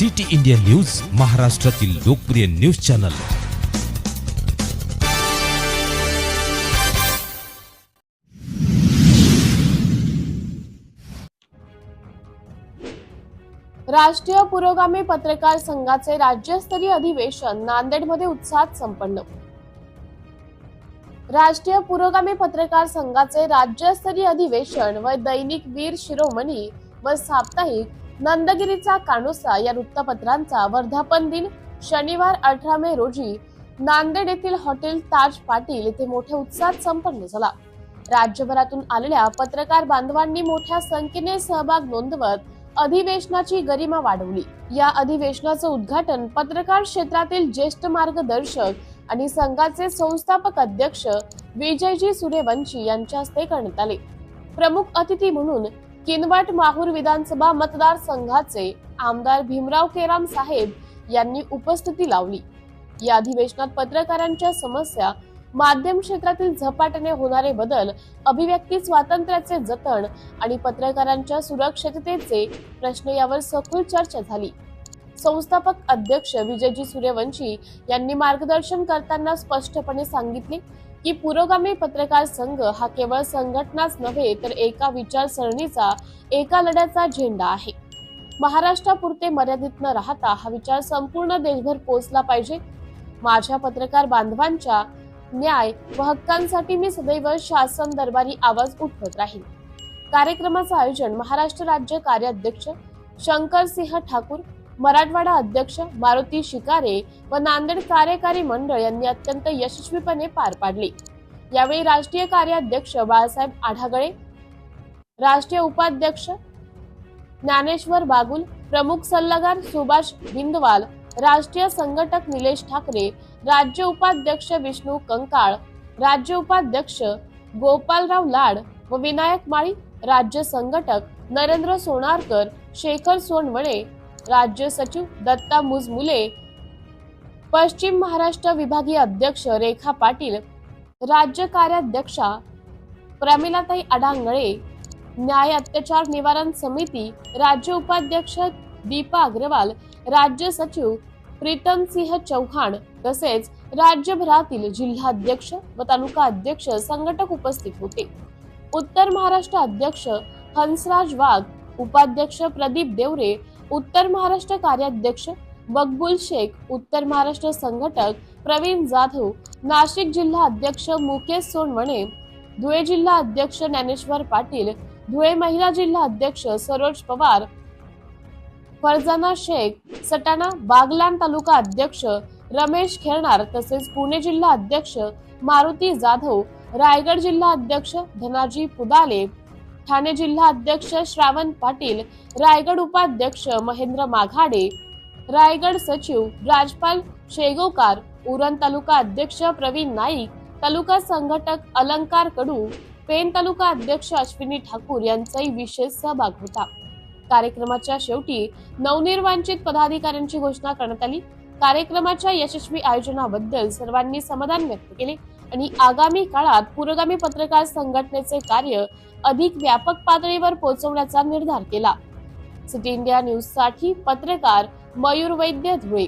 City India news महाराष्ट्रातील लोकप्रिय news channel. राष्ट्रीय पुरोगामी पत्रकार संघाचे राज्यस्तरीय अधिवेशन नांदेडमध्ये उत्साहात संपन्न. राष्ट्रीय पुरोगामी पत्रकार संघाचे राज्यस्तरीय अधिवेशन व दैनिक वीर शिरोमणी व साप्ताहिक नंदगिरीचा कानोसा या वृत्तपत्रांचा वर्धापन दिन शनिवार अठरा मे रोजी नांदेड येथील हॉटेल ताज पाटील येथे मोठ्या उत्साहात संपन्न झाला. राज्यभरातून आलेल्या पत्रकार बांधवांनी मोठ्या संख्येने सहभाग नोंदवत अधिवेशनाची गरिमा वाढवली. या अधिवेशनाचं उद्घाटन पत्रकार क्षेत्रातील ज्येष्ठ मार्गदर्शक आणि संघाचे संस्थापक अध्यक्ष विजयजी सूर्यवंशी यांच्या हस्ते करण्यात आले. प्रमुख अतिथी म्हणून किनवट माहूर विधानसभा मतदारसंघाचे आमदार भीमराव केराम साहेब यांनी उपस्थिती लावली. या अधिवेशनात पत्रकारांच्या समस्या माध्यम क्षेत्रातील झपाट्याने होणारे बदल अभिव्यक्ती स्वातंत्र्याचे जतन आणि पत्रकारांच्या सुरक्षिततेचे प्रश्न यावर सखोल चर्चा झाली. संस्थापक अध्यक्ष विजयजी सूर्यवंशी यांनी मार्गदर्शन करताना स्पष्टपणे सांगितले की पुरोगामी पत्रकार संघ हा केवळ संघटनाच नव्हे तर एका विचारसरणीचा एका लढ्याचा झेंडा आहे. महाराष्ट्रापुरते मर्यादित न राहता हा विचार संपूर्ण देशभर पोहोचला पाहिजे. माझ्या पत्रकार बांधवांच्या न्याय व हक्कांसाठी मी सदैव शासन दरबारी आवाज उठवत राहील कार्यक्रमाचं आयोजन महाराष्ट्र राज्य कार्याध्यक्ष शंकर सिंह ठाकूर मराठवाडा अध्यक्ष मारुती शिकारे व नांदेड कार्यकारी मंडळ यांनी अत्यंत यशस्वीपणे पार पाडले. यावेळी राष्ट्रीय कार्याध्यक्ष बाळासाहेब आढागळे राष्ट्रीय उपाध्यक्ष ज्ञानेश्वर बागुल प्रमुख सल्लागार सुभाष बिंदवाल राष्ट्रीय संघटक निलेश ठाकरे राज्य उपाध्यक्ष विष्णू कंकाळ राज्य उपाध्यक्ष गोपालराव लाड व विनायक माळी राज्य संघटक नरेंद्र सोनारकर शेखर सोनवळे राज्य सचिव दत्ता मुजमुले पश्चिम महाराष्ट्र विभागीय अध्यक्ष रेखा पाटील राज्य कार्याध्यक्षा प्रमिलाताई अडांगळे न्याय अत्याचार निवारण समिती राज्य उपाध्यक्ष दीपा अग्रवाल राज्य सचिव प्रीतम सिंह चौहान तसेच राज्यभरातील जिल्हाध्यक्ष व तालुका अध्यक्ष संघटक उपस्थित होते. उत्तर महाराष्ट्र अध्यक्ष हंसराज वाघ उपाध्यक्ष प्रदीप देवरे उत्तर महाराष्ट्र कार्याध्यक्ष बकबुल शेख उत्तर महाराष्ट्र संघटक प्रवीण जाधव नाशिक जिल्हा अध्यक्ष मुकेश सोनवणे धुळे जिल्हा अध्यक्ष ज्ञानेश्वर पाटील धुळे महिला जिल्हा अध्यक्ष सरोज पवार फरजाना शेख सटाणा बागलान तालुका अध्यक्ष रमेश खेळणार तसेच पुणे जिल्हा अध्यक्ष मारुती जाधव रायगड जिल्हा अध्यक्ष धनाजी पुदाले ठाणे जिल्हा अध्यक्ष श्रावण पाटील रायगड उपाध्यक्ष महेंद्र माघाडे रायगड सचिव राजपाल शेगोकार उरण तालुका अध्यक्ष प्रवीण नाईक तालुका संघटक अलंकार कडू पेन तालुका अध्यक्ष अश्विनी ठाकूर यांचाही विशेष सहभाग होता. कार्यक्रमाच्या शेवटी नवनिर्वांचित पदाधिकाऱ्यांची घोषणा करण्यात आली. कार्यक्रमाच्या यशस्वी आयोजनाबद्दल सर्वांनी समाधान व्यक्त केले. आणि आगामी काळात पुरोगामी पत्रकार संघटनेचे कार्य अधिक व्यापक पातळीवर पोहोचवण्याचा निर्धार केला. सिटी इंडिया न्यूजसाठी पत्रकार मयूर वैद्य धुळे.